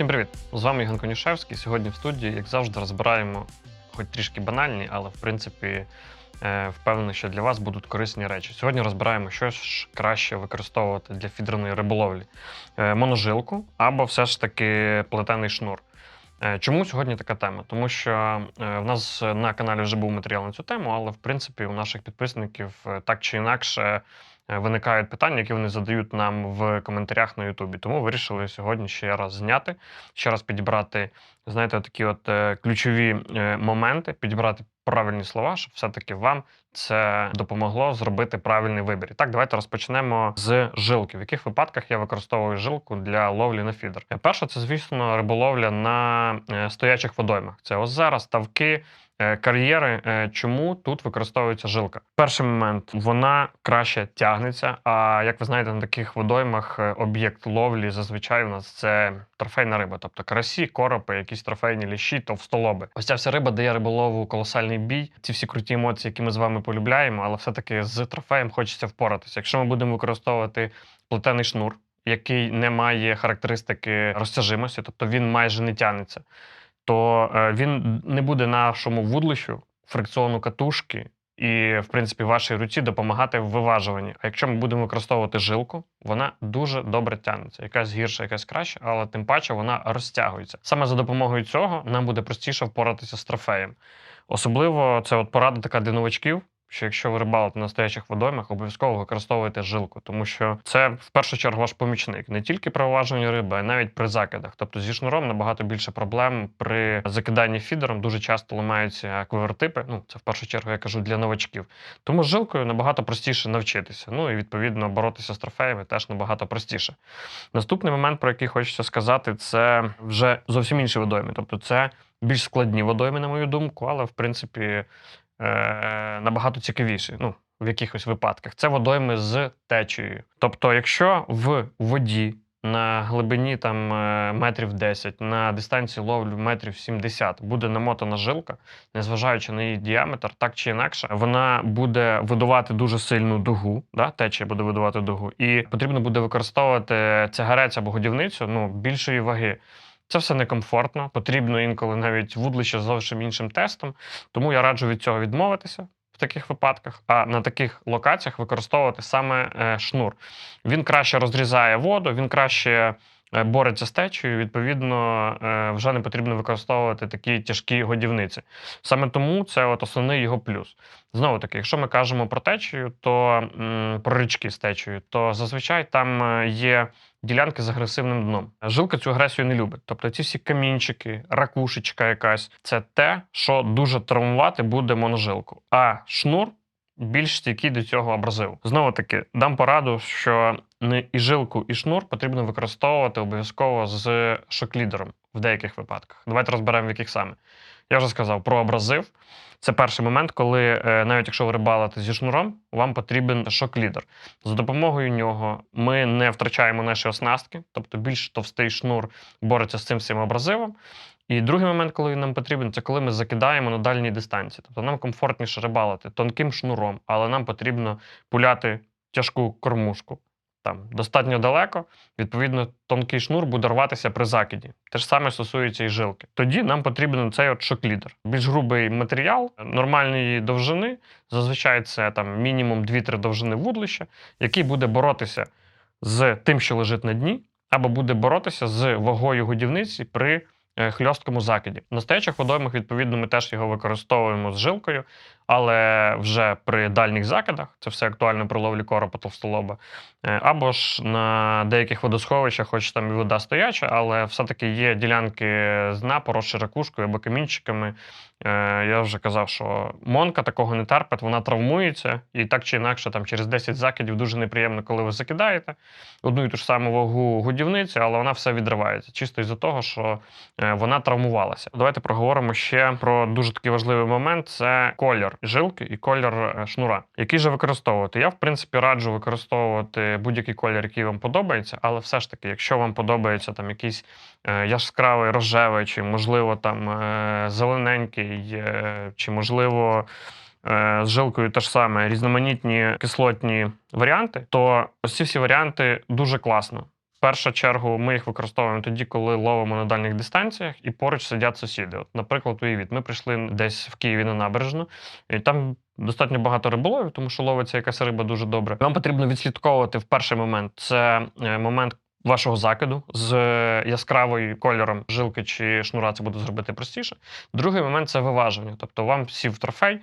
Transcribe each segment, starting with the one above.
Всім привіт! З вами Євген Конюшевський. Сьогодні в студії, як завжди, розбираємо, хоч трішки банальні, але в принципі е, впевнений, що для вас будуть корисні речі. Сьогодні розбираємо, що ж краще використовувати для фідерної риболовлі: Е, моножилку або все ж таки плетений шнур. Е, Чому сьогодні така тема? Тому що в нас на каналі вже був матеріал на цю тему, але в принципі у наших підписників так чи інакше виникають питання, які вони задають нам в коментарях на Ютубі. Тому вирішили сьогодні ще раз зняти, ще раз підібрати, знаєте, такі от е, ключові е, моменти, підібрати правильні слова, щоб все-таки вам це допомогло зробити правильний вибір. І так, давайте розпочнемо з жилки. В яких випадках я використовую жилку для ловлі на фідер? Е, Перше, це, звісно, риболовля на е, стоячих водоймах. Це озера, ставки. Е, Кар'єри, Е, чому тут використовується жилка? Перший момент вона краще тягнеться. А як ви знаєте, на таких водоймах е, об'єкт ловлі зазвичай у нас це трофейна риба, тобто карасі, коропи, якісь трофейні ліщі, товстолоби. Ось ця вся риба дає риболову колосальний бій. Ці всі круті емоції, які ми з вами полюбляємо, але все-таки з трофеєм хочеться впоратися. Якщо ми будемо використовувати плетений шнур, який не має характеристики розтяжимості, тобто він майже не тягнеться, то е, він не буде нашому вудлищу фрикціону катушки і, в принципі, вашій руці допомагати в виважуванні. А якщо ми будемо використовувати жилку, вона дуже добре тягнеться. Якась гірша, якась краща, але тим паче вона розтягується. Саме за допомогою цього нам буде простіше впоратися з трофеєм. Особливо це от порада така для новачків. Що якщо ви рибалите на стоячих водоймах, обов'язково використовуйте жилку, тому що це в першу чергу ваш помічник не тільки при виважуванні риби, а навіть при закидах. Тобто зі шнуром набагато більше проблем при закиданні фідером. Дуже часто ламаються квивертипи. Ну це в першу чергу я кажу для новачків. Тому з жилкою набагато простіше навчитися. Ну і відповідно боротися з трофеями теж набагато простіше. Наступний момент, про який хочеться сказати, це вже зовсім інші водойми. Тобто, це більш складні водойми, на мою думку, але в принципі набагато цікавіші. Ну, в якихось випадках. Це водойми з течією. Тобто, якщо в воді на глибині там е, метрів 10, на дистанції ловлю метрів 70 буде намотана жилка, незважаючи на її діаметр, так чи інакше, вона буде видувати дуже сильну дугу, да? течія буде видувати дугу, і потрібно буде використовувати цягарець або годівницю ну, більшої ваги. Це все некомфортно, потрібно інколи навіть вудлище з зовсім іншим тестом. Тому я раджу від цього відмовитися в таких випадках, а на таких локаціях використовувати саме е, шнур. Він краще розрізає воду, він краще е, бореться з течією. Відповідно, е, вже не потрібно використовувати такі тяжкі годівниці. Саме тому це от основний його плюс. Знову таки, якщо ми кажемо про течію, то про річки з течією, то зазвичай там є ділянки з агресивним дном. Жилка цю агресію не любить. Тобто ці всі камінчики, ракушечка якась це те, що дуже травмувати буде моножилку. А шнур більш стійкий до цього абразиву. Знову таки, дам пораду, що не і жилку, і шнур потрібно використовувати обов'язково з шоклідером в деяких випадках. Давайте розберемо, в яких саме. Я вже сказав про абразив. Це перший момент, коли е, навіть якщо ви рибалите зі шнуром, вам потрібен шок-лідер. За допомогою нього ми не втрачаємо наші оснастки, тобто більш товстий шнур бореться з цим всім абразивом. І другий момент, коли він нам потрібен, це коли ми закидаємо на дальній дистанції. Тобто нам комфортніше рибалити тонким шнуром, але нам потрібно пуляти тяжку кормушку. Там достатньо далеко, відповідно, тонкий шнур буде рватися при закиді. Те ж саме стосується і жилки. Тоді нам потрібен цей от шоклідер. Більш грубий матеріал нормальної довжини. Зазвичай це там мінімум 2-3 довжини вудлища, який буде боротися з тим, що лежить на дні, або буде боротися з вагою годівниці при е, хльосткому закиді. На стоячих водоймах, відповідно, ми теж його використовуємо з жилкою, але вже при дальніх закидах, це все актуально при ловлі коропа товстолоба, Е, або ж на деяких водосховищах, хоч там і вода стояча, але все-таки є ділянки з дна, поросші ракушкою або камінчиками. Е, Я вже казав, що монка такого не терпить, вона травмується, і так чи інакше, там через 10 закидів дуже неприємно, коли ви закидаєте одну і ту ж саму вагу годівниці, але вона все відривається, чисто із-за того, що е, вона травмувалася. Давайте проговоримо ще про дуже такий важливий момент: це колір жилки і колір е, шнура. Який же використовувати? Я, в принципі, раджу використовувати будь-який колір, який вам подобається, але все ж таки, якщо вам подобається там якийсь е, яскравий рожевий, чи можливо там е, зелененький, чи можливо. З жилкою те саме різноманітні кислотні варіанти, то ось ці всі варіанти дуже класно. Першу чергу ми їх використовуємо тоді, коли ловимо на дальніх дистанціях і поруч сидять сусіди. От, наприклад, уявіть, ми прийшли десь в Києві на набережну, і там достатньо багато риболовів, тому що ловиться якась риба дуже добре. Вам потрібно відслідковувати в перший момент. Це е, момент. Вашого закиду з е, яскравою кольором жилки чи шнура це буде зробити простіше. Другий момент це виваження. Тобто вам сів трофей,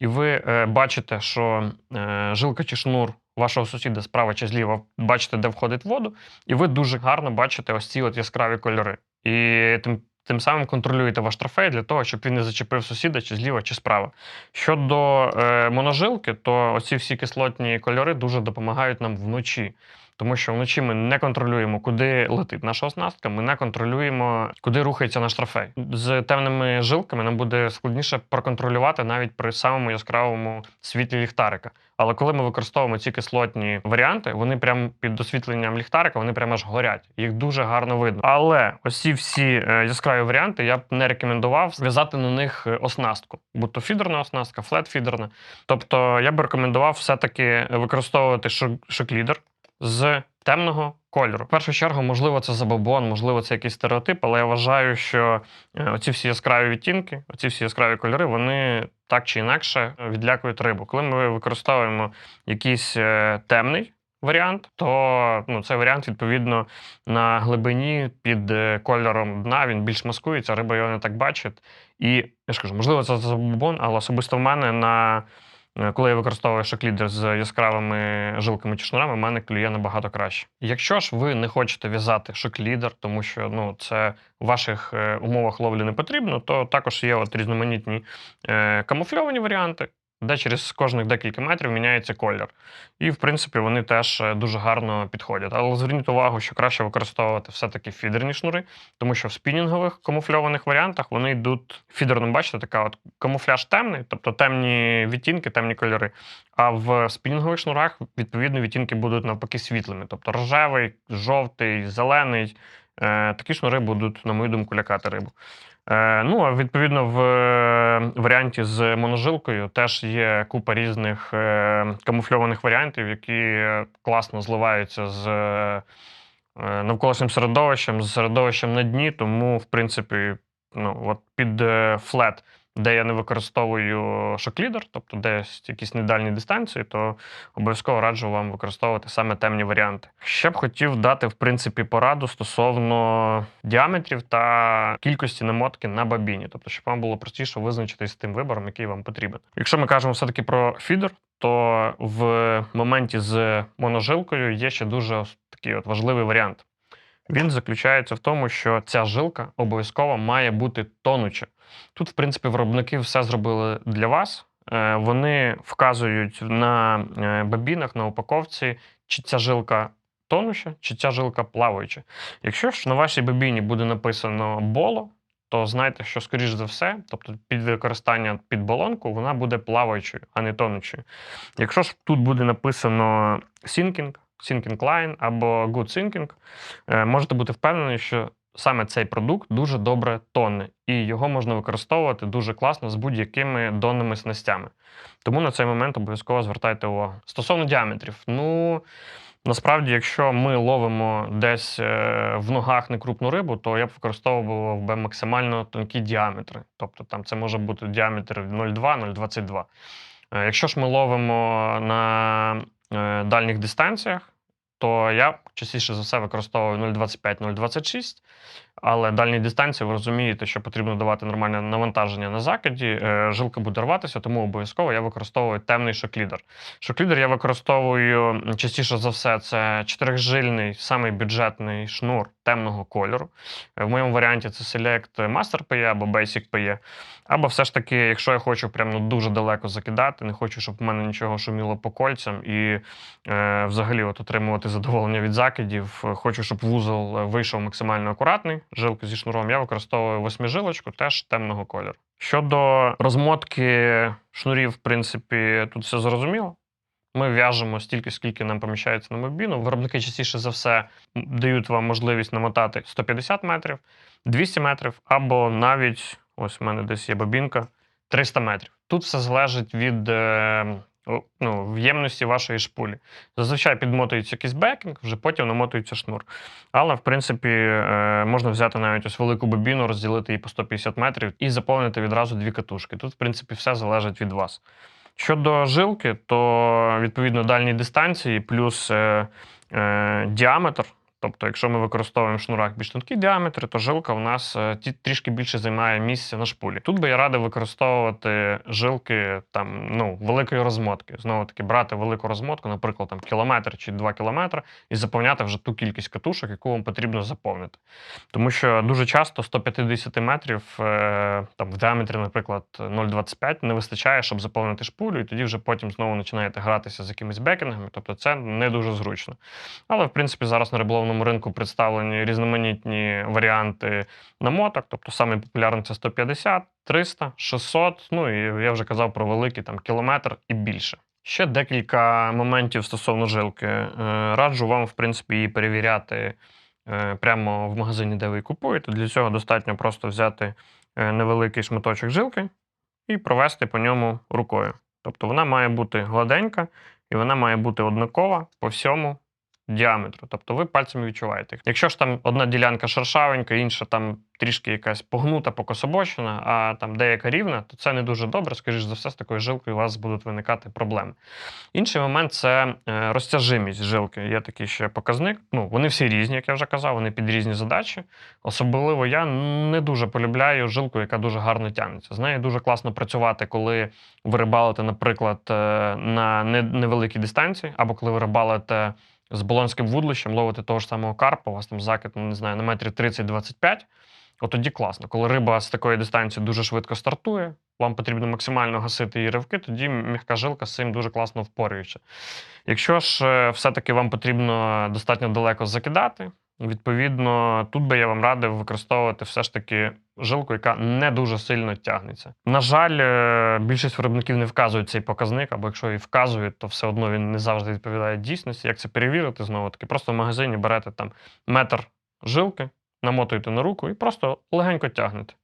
і ви е, бачите, що е, жилка чи шнур вашого сусіда справа чи зліва бачите, де входить воду, і ви дуже гарно бачите ось ці от яскраві кольори. І тим, тим самим контролюєте ваш трофей для того, щоб він не зачепив сусіда чи зліва, чи справа. Щодо е, моножилки, то оці всі кислотні кольори дуже допомагають нам вночі. Тому що вночі ми не контролюємо, куди летить наша оснастка, ми не контролюємо, куди рухається наш трофей. З темними жилками нам буде складніше проконтролювати навіть при самому яскравому світлі ліхтарика. Але коли ми використовуємо ці кислотні варіанти, вони прямо під освітленням ліхтарика, вони прямо аж горять. Їх дуже гарно видно. Але ось ці всі е, яскраві варіанти я б не рекомендував зв'язати на них е, оснастку, будь то фідерна оснастка, флет-фідерна. Тобто я б рекомендував все-таки використовувати шок- шоклідер з темного кольору. В першу чергу, можливо, це забобон, можливо, це якийсь стереотип, але я вважаю, що е, оці всі яскраві відтінки, оці всі яскраві кольори, вони так чи інакше відлякують рибу. Коли ми використовуємо якийсь е, темний варіант, то ну, цей варіант, відповідно, на глибині під е, кольором дна він більш маскується, риба його не так бачить. І я ж кажу, можливо, це забобон, але особисто в мене на Е, Коли я використовую шоклідер з яскравими жилками чи шнурами, в мене клює набагато краще. Якщо ж ви не хочете в'язати шоклідер, тому що ну це в ваших е, умовах ловлі не потрібно, то також є от різноманітні е, камуфльовані варіанти, де через кожних декілька метрів міняється колір. І, в принципі, вони теж е, дуже гарно підходять. Але зверніть увагу, що краще використовувати все-таки фідерні шнури, тому що в спінінгових камуфльованих варіантах вони йдуть фідерно, бачите, така от камуфляж темний, тобто темні відтінки, темні кольори. А в спінінгових шнурах, відповідно, відтінки будуть навпаки світлими. Тобто рожевий, жовтий, зелений. Е, Такі шнури будуть, на мою думку, лякати рибу. Е, Ну, а відповідно, в е, варіанті з моножилкою теж є купа різних е, камуфльованих варіантів, які класно зливаються з навколишнім середовищем, з середовищем на дні. Тому, в принципі, ну, от під флет, де я не використовую шоклідер, тобто десь якісь недальні дистанції, то обов'язково раджу вам використовувати саме темні варіанти. Ще б хотів дати, в принципі, пораду стосовно діаметрів та кількості намотки на бабіні, тобто, щоб вам було простіше визначитись з тим вибором, який вам потрібен. Якщо ми кажемо все-таки про фідер, то в моменті з моножилкою є ще дуже такий от важливий варіант. Він заключається в тому, що ця жилка обов'язково має бути тонуча. Тут, в принципі, виробники все зробили для вас. Е, Вони вказують на е, бабінах, на упаковці, чи ця жилка тонуща, чи ця жилка плаваюча. Якщо ж на вашій бабіні буде написано боло, то знайте, що, скоріш за все, тобто під використання під балонку, вона буде плаваючою, а не тонучою. Якщо ж тут буде написано sinking, sinking line або good sinking, е, можете бути впевнені, що саме цей продукт дуже добре тоне, і його можна використовувати дуже класно з будь-якими донними снастями. Тому на цей момент обов'язково звертайте увагу. Стосовно діаметрів, ну. Насправді, якщо ми ловимо десь е, в ногах некрупну рибу, то я б використовував би максимально тонкі діаметри. Тобто там це може бути діаметр 0,2-0,22. Е, Якщо ж ми ловимо на дальніх дистанціях, то я частіше за все використовую 0,25-0,26. Але дальні дистанції ви розумієте, що потрібно давати нормальне навантаження на закиді. е, Жилка буде рватися, тому обов'язково я використовую темний шоклідер. Шоклідер я використовую частіше за все це чотирижильний, самий бюджетний шнур темного кольору. Е, В моєму варіанті це Select Master PE або Basic PE. Або все ж таки, якщо я хочу прямо ну, дуже далеко закидати, не хочу, щоб в мене нічого шуміло по кольцям і е, взагалі от отримувати задоволення від закидів. е, Хочу, щоб вузол вийшов максимально акуратний. Жилку зі шнуром я використовую восьмижилочку, теж темного кольору. Щодо розмотки шнурів, в принципі, тут все зрозуміло. Ми в'яжемо стільки, скільки нам поміщається на мобіну. Виробники частіше за все дають вам можливість намотати 150 метрів, 200 метрів, або навіть ось в мене десь є бобінка 300 метрів. Тут все залежить від е, ну, в вашої шпулі. Зазвичай підмотується якийсь бекінг, вже потім намотується шнур. Але, в принципі, е, можна взяти навіть ось велику бобіну, розділити її по 150 метрів і заповнити відразу дві катушки. Тут, в принципі, все залежить від вас. Щодо жилки, то відповідно дальні дистанції плюс е, е, діаметр. Тобто, якщо ми використовуємо в шнурах більш тонкі діаметри, то жилка у нас е, трішки більше займає місця на шпулі. Тут би я радив використовувати жилки там, ну, великої розмотки. Знову таки, брати велику розмотку, наприклад, там, кілометр чи два кілометри, і заповняти вже ту кількість катушок, яку вам потрібно заповнити. Тому що дуже часто 150 метрів е, там, в діаметрі, наприклад, 0,25 не вистачає, щоб заповнити шпулю, і тоді вже потім знову починаєте гратися з якимись бекінгами. Тобто це не дуже зручно. Але, в принципі, зараз на риболовному ринку представлені різноманітні варіанти намоток. Тобто саме популярний це 150, 300, 600, ну і я вже казав про великий там кілометр і більше. Ще декілька моментів стосовно жилки. Е, Раджу вам, в принципі, її перевіряти е, прямо в магазині, де ви купуєте. Для цього достатньо просто взяти е, невеликий шматочок жилки і провести по ньому рукою. Тобто вона має бути гладенька і вона має бути однакова по всьому діаметру. Тобто ви пальцем відчуваєте. Якщо ж там одна ділянка шершавенька, інша там трішки якась погнута, покособочена, а там деяка рівна, то це не дуже добре. Скоріш за все, з такою жилкою у вас будуть виникати проблеми. Інший момент це е, розтяжимість жилки. Є такий ще показник. Ну, вони всі різні, як я вже казав, вони під різні задачі. Особливо я не дуже полюбляю жилку, яка дуже гарно тягнеться. З нею дуже класно працювати, коли ви рибалите, наприклад, е, на невеликій дистанції, або коли ви рибалите з болонським вудлищем, ловити того ж самого карпа, у вас там закид, ну, не знаю, на метрі 30-25. От тоді класно. Коли риба з такої дистанції дуже швидко стартує, вам потрібно максимально гасити її ривки, тоді м'яка жилка з цим дуже класно впорюється. Якщо ж е, все-таки вам потрібно достатньо далеко закидати, відповідно, тут би я вам радив використовувати все ж таки жилку, яка не дуже сильно тягнеться. На жаль, е, більшість виробників не вказують цей показник, або якщо і вказують, то все одно він не завжди відповідає дійсності. Як це перевірити знову таки? Просто в магазині берете там метр жилки, намотуєте на руку і просто легенько тягнете.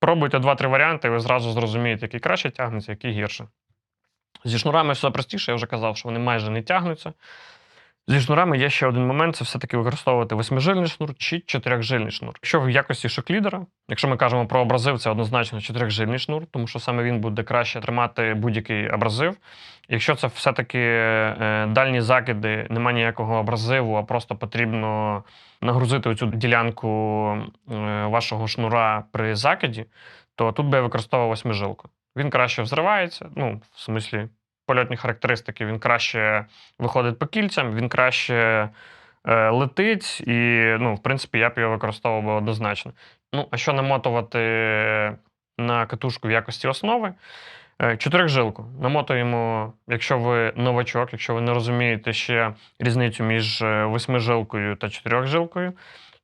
Пробуйте два-три варіанти, і ви зразу зрозумієте, який краще тягнеться, який гірше. Зі шнурами все простіше, я вже казав, що вони майже не тягнуться. Зі шнурами є ще один момент: це все-таки використовувати восьмижильний шнур чи чотирьохжильний шнур. Якщо в якості шоклідера, якщо ми кажемо про абразив, це однозначно чотирьохжильний шнур, тому що саме він буде краще тримати будь-який абразив. Якщо це все-таки е, дальні закиди, немає ніякого абразиву, а просто потрібно нагрузити оцю ділянку е, вашого шнура при закиді, то тут би я використовував восьмижилку. Він краще взривається, ну, в смислі, польотні характеристики, він краще виходить по кільцям, він краще е, летить, і, ну, в принципі, я б його використовував однозначно. Ну, а що намотувати на катушку в якості основи? Е, Чотирьохжилку. Намотуємо, якщо ви новачок, якщо ви не розумієте ще різницю між е, восьмижилкою та чотирьохжилкою.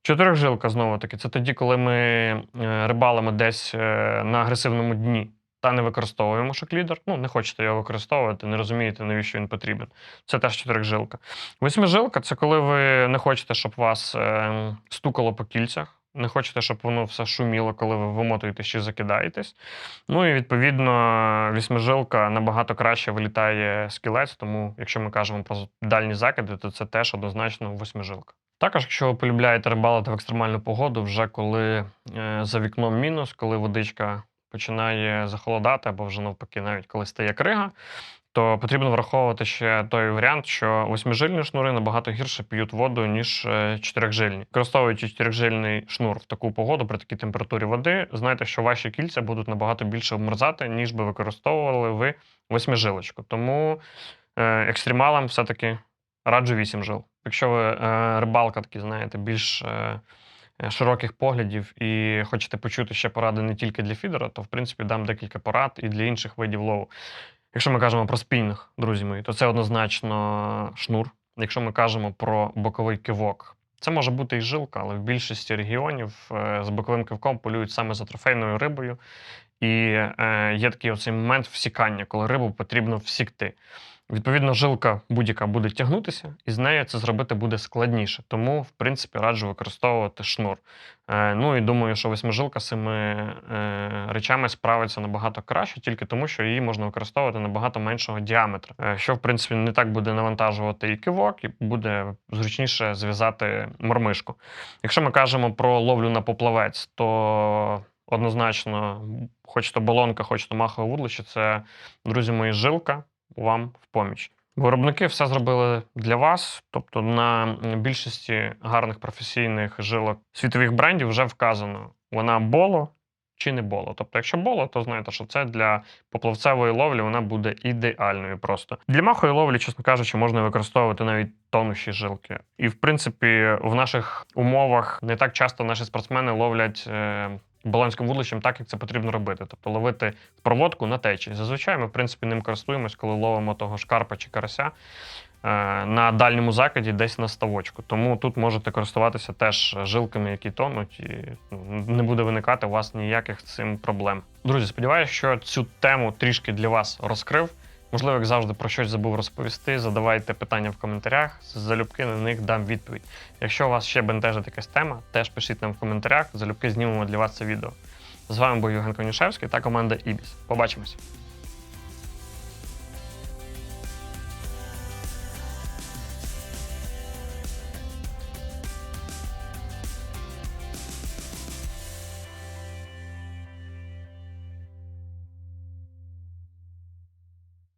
Чотирьохжилка, знову таки, це тоді, коли ми е, рибалимо десь на агресивному дні та не використовуємо шоклідер. Ну, не хочете його використовувати, не розумієте, навіщо він потрібен. Це теж чотирьохжилка. Восьмижилка це коли ви не хочете, щоб вас е, стукало по кільцях. Не хочете, щоб воно все шуміло, коли ви вимотуєтесь чи закидаєтесь. Ну і відповідно вісьмижилка набагато краще вилітає з кілець, тому якщо ми кажемо про дальні закиди, то це теж однозначно восьмижилка. Також, якщо ви полюбляєте рибалити в екстремальну погоду, вже коли е, за вікном мінус, коли водичка починає захолодати, або вже навпаки, навіть коли стає крига, то потрібно враховувати ще той варіант, що восьмижильні шнури набагато гірше п'ють воду, ніж е, чотирьохжильні. Використовуючи чотирьохжильний шнур в таку погоду при такій температурі води, знайте, що ваші кільця будуть набагато більше обмерзати, ніж би використовували ви восьмижилочку. Тому е, екстремалам все-таки раджу вісім жил. Якщо ви е, рибалка, такі знаєте, більш широких поглядів і хочете почути ще поради не тільки для фідера, то в принципі дам декілька порад і для інших видів лову. Якщо ми кажемо про спінінг, друзі мої, то це однозначно шнур. Якщо ми кажемо про боковий кивок, це може бути і жилка, але в більшості регіонів е, з боковим кивком полюють саме за трофейною рибою. І е, є такий оцей момент всікання, коли рибу потрібно всікти. Відповідно, жилка будь-яка буде тягнутися, і з нею це зробити буде складніше. Тому, в принципі, раджу використовувати шнур. Е, ну і думаю, що восьмижилка з цими е, речами справиться набагато краще, тільки тому, що її можна використовувати набагато меншого діаметра, е, що в принципі не так буде навантажувати і кивок, і буде зручніше зв'язати мормишку. Якщо ми кажемо про ловлю на поплавець, то однозначно, хоч то балонка, хоч то махове вудлище, це, друзі мої, жилка вам в поміч. Виробники все зробили для вас. Тобто на більшості гарних професійних жилок світових брендів вже вказано, вона боло чи не боло. Тобто, якщо боло, то знаєте, що це для поплавцевої ловлі вона буде ідеальною просто. Для махової ловлі, чесно кажучи, можна використовувати навіть тонущі жилки. І в принципі, в наших умовах не так часто наші спортсмени ловлять. Балонським вудлищем так, як це потрібно робити, тобто ловити проводку на течії. Зазвичай ми, в принципі, ним користуємось, коли ловимо того шкарпа чи карася е, на дальньому закиді, десь на ставочку. Тому тут можете користуватися теж жилками, які тонуть, і ну, не буде виникати у вас ніяких цим проблем. Друзі, сподіваюся, що цю тему трішки для вас розкрив. Можливо, як завжди, про щось забув розповісти. Задавайте питання в коментарях, залюбки на них дам відповідь. Якщо у вас ще бентежить якась тема, теж пишіть нам в коментарях, залюбки знімемо для вас це відео. З вами був Євген Конюшевський та команда Ібіс. Побачимось!